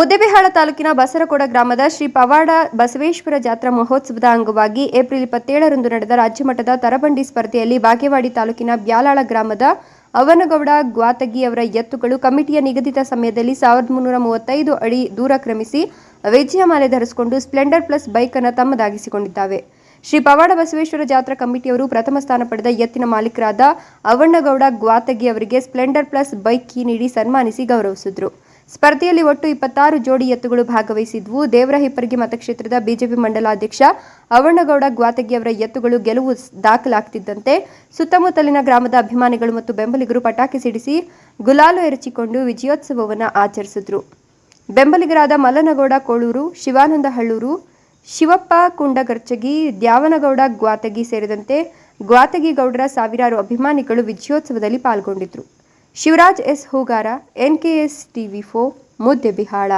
ಮುದ್ದೇಬಿಹಾಳ ತಾಲೂಕಿನ ಬಸರಕೋಡ ಗ್ರಾಮದ ಶ್ರೀ ಪವಾಡ ಬಸವೇಶ್ವರ ಜಾತ್ರಾ ಮಹೋತ್ಸವದ ಅಂಗವಾಗಿ ಏಪ್ರಿಲ್ ಇಪ್ಪತ್ತೇಳರಂದು ನಡೆದ ರಾಜ್ಯಮಟ್ಟದ ತರಬಂಡಿ ಸ್ಪರ್ಧೆಯಲ್ಲಿ ಬಾಗೇವಾಡಿ ತಾಲೂಕಿನ ಬ್ಯಾಲಾಳ ಗ್ರಾಮದ ಅವನಗೌಡ ಗ್ವಾತಗಿ ಅವರ ಎತ್ತುಗಳು ಕಮಿಟಿಯ ನಿಗದಿತ ಸಮಯದಲ್ಲಿ ಸಾವಿರದ ಮುನ್ನೂರ ಮೂವತ್ತೈದು ಅಡಿ ದೂರ ಕ್ರಮಿಸಿ ವಿಜಯಮಾಲೆ ಧರಿಸಿಕೊಂಡು ಸ್ಪ್ಲೆಂಡರ್ ಪ್ಲಸ್ ಬೈಕ್ ಅನ್ನು ತಮ್ಮದಾಗಿಸಿಕೊಂಡಿದ್ದಾವೆ. ಶ್ರೀ ಪವಾಡ ಬಸವೇಶ್ವರ ಜಾತ್ರಾ ಕಮಿಟಿಯವರು ಪ್ರಥಮ ಸ್ಥಾನ ಪಡೆದ ಎತ್ತಿನ ಮಾಲೀಕರಾದ ಅವಣ್ಣಗೌಡ ಗ್ವಾತಗಿ ಅವರಿಗೆ ಸ್ಪ್ಲೆಂಡರ್ ಪ್ಲಸ್ ಬೈಕ್ ಕೀ ನೀಡಿ ಸನ್ಮಾನಿಸಿ ಗೌರವಿಸಿದ್ರು. ಸ್ಪರ್ಧೆಯಲ್ಲಿ ಒಟ್ಟು ಇಪ್ಪತ್ತಾರು ಜೋಡಿ ಎತ್ತುಗಳು ಭಾಗವಹಿಸಿದ್ವು. ದೇವರ ಹಿಪ್ಪರಗಿ ಮತಕ್ಷೇತ್ರದ ಬಿಜೆಪಿ ಮಂಡಲಾಧ್ಯಕ್ಷ ಅವಣ್ಣಗೌಡ ಗ್ವಾತಗಿ ಅವರ ಎತ್ತುಗಳು ಗೆಲುವು ದಾಖಲಾಗ್ತಿದ್ದಂತೆ ಸುತ್ತಮುತ್ತಲಿನ ಗ್ರಾಮದ ಅಭಿಮಾನಿಗಳು ಮತ್ತು ಬೆಂಬಲಿಗರು ಪಟಾಕಿ ಸಿಡಿಸಿ ಗುಲಾಲು ಎರಚಿಕೊಂಡು ವಿಜಯೋತ್ಸವವನ್ನು ಆಚರಿಸಿದ್ರು. ಬೆಂಬಲಿಗರಾದ ಮಲ್ಲನಗೌಡ ಕೋಳೂರು, ಶಿವಾನಂದ ಹಳ್ಳೂರು, ಶಿವಪ್ಪ ಕುಂಡಗರ್ಚಗಿ, ದ್ಯಾವನಗೌಡ ಗ್ವಾತಗಿ ಸೇರಿದಂತೆ ಗ್ವಾತಗಿ ಗೌಡರ ಸಾವಿರಾರು ಅಭಿಮಾನಿಗಳು ವಿಜಯೋತ್ಸವದಲ್ಲಿ ಪಾಲ್ಗೊಂಡಿದ್ರು. Shivaraj S Hoogar NKS TV ಫೋ ಮುದ್ದೆಬಿಹಾಳ